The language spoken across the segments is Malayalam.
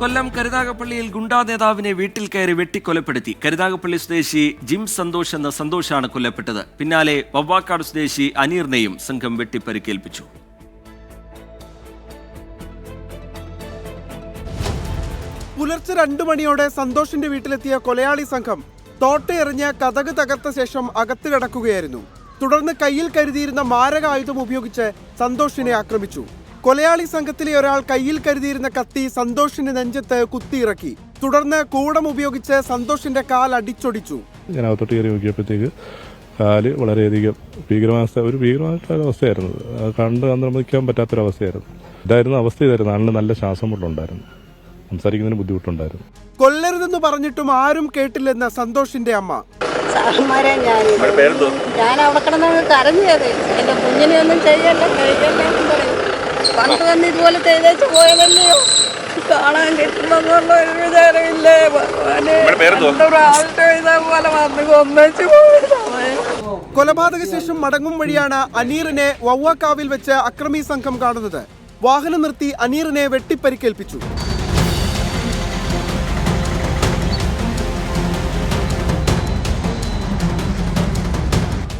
കൊല്ലം കരുനാഗപ്പള്ളിയിൽ ഗുണ്ടാ നേതാവിനെ വീട്ടിൽ കയറി വെട്ടിക്കൊലപ്പെടുത്തി. കരുനാഗപ്പള്ളി സ്വദേശി ജിം സന്തോഷ് എന്ന സന്തോഷാണ് കൊല്ലപ്പെട്ടത്. പിന്നാലെ വവ്വാക്കാട് സ്വദേശി അനീറിനെയും സംഘം വെട്ടിപ്പരിക്കേൽപ്പിച്ചു. പുലർച്ചെ രണ്ടു മണിയോടെ സന്തോഷിന്റെ വീട്ടിലെത്തിയ കൊലയാളി സംഘം തോട്ടയെറിഞ്ഞ് കഥക് തകർത്ത ശേഷം അകത്ത് കിടക്കുകയായിരുന്നു. തുടർന്ന് കയ്യിൽ കരുതിയിരുന്ന മാരകായുധം ഉപയോഗിച്ച് സന്തോഷിനെ ആക്രമിച്ചു. കൊലയാളി സംഘത്തിലെ ഒരാൾ കയ്യിൽ കരുതിയിരുന്ന കത്തി സന്തോഷിന്റെ നെഞ്ചത്ത് കുത്തിയിറക്കി. തുടർന്ന് കൂടം ഉപയോഗിച്ച് സന്തോഷിന്റെ കാൽ അടിച്ചൊടിച്ചു. ഞാൻ അകത്തോട്ട് കയറി നോക്കിയപ്പോഴത്തേക്ക് കാൽ വളരെയധികം ഭീകരമായ ഒരു ഭീകരമായിട്ടുള്ള അവസ്ഥയായിരുന്നു. അത് കണ്ട് അന്തർമിക്കാൻ പറ്റാത്തൊരവസ്ഥയായിരുന്നു. ഇതായിരുന്നു അവസ്ഥ ഇതായിരുന്നു. ആളിന് നല്ല ശ്വാസം മുട്ടുണ്ടായിരുന്നു സംസാരിക്കുന്നതിന് ബുദ്ധിമുട്ടുണ്ടായിരുന്നു. കൊല്ലരുതെന്ന് പറഞ്ഞിട്ടും ആരും കേട്ടില്ലെന്ന് സന്തോഷിന്റെ അമ്മ. സാറന്മാരെ ഞാൻ ഞാൻ അവിടെ കിടന്ന് കരഞ്ഞത് എന്റെ കുഞ്ഞിനെ ഒന്നും ചെയ്യല്ല കഴിക്കല്ല പണ്ട് തന്നെ ഇതുപോലെ ചെയ്തേച്ച് പോയതല്ലയോ? കാണാൻ കിട്ടണമെന്നുള്ള ഒരു വിചാരമില്ലേ? ഭഗവാനെ ഇതേപോലെ വന്ന് കൊന്നേച്ച് കൊലപാതക ശേഷം മടങ്ങും വഴിയാണ് അനീറിനെ വവ്വാക്കാവിൽ വെച്ച് അക്രമി സംഘം കാണുന്നത്. വാഹനം നിർത്തി അനീറിനെ വെട്ടിപ്പരിക്കേൽപ്പിച്ചു.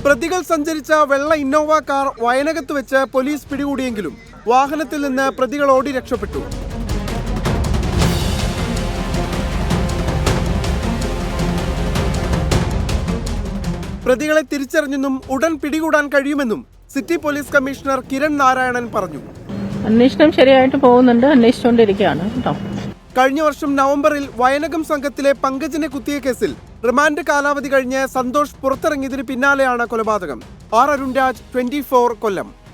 പ്രതികൾ സഞ്ചരിച്ച വെള്ള ഇന്നോവ കാർ വയനകത്ത് വെച്ച് പോലീസ് പിടികൂടിയെങ്കിലും വാഹനത്തിൽ നിന്ന് പ്രതികൾ ഓടി രക്ഷപ്പെട്ടു. പ്രതികളെ തിരിച്ചറിഞ്ഞെന്നും ഉടൻ പിടികൂടാൻ കഴിയുമെന്നും city police commissioner Kiran Narayanan പറഞ്ഞു. അന്വേഷണം ശരിയായിട്ട് പോകുന്നുണ്ട്. അന്വേഷിച്ചുകൊണ്ടിരിക്കുകയാണ് കേട്ടോ. കഴിഞ്ഞ വർഷം നവംബറിൽ വയനകം സംഘത്തിലെ പങ്കജിനെ കുത്തിയ കേസിൽ റിമാൻഡ് കാലാവധി കഴിഞ്ഞ് സന്തോഷ് പുറത്തിറങ്ങിയതിന് പിന്നാലെയാണ് കൊലപാതകം. R Arunraj twenty Kollam.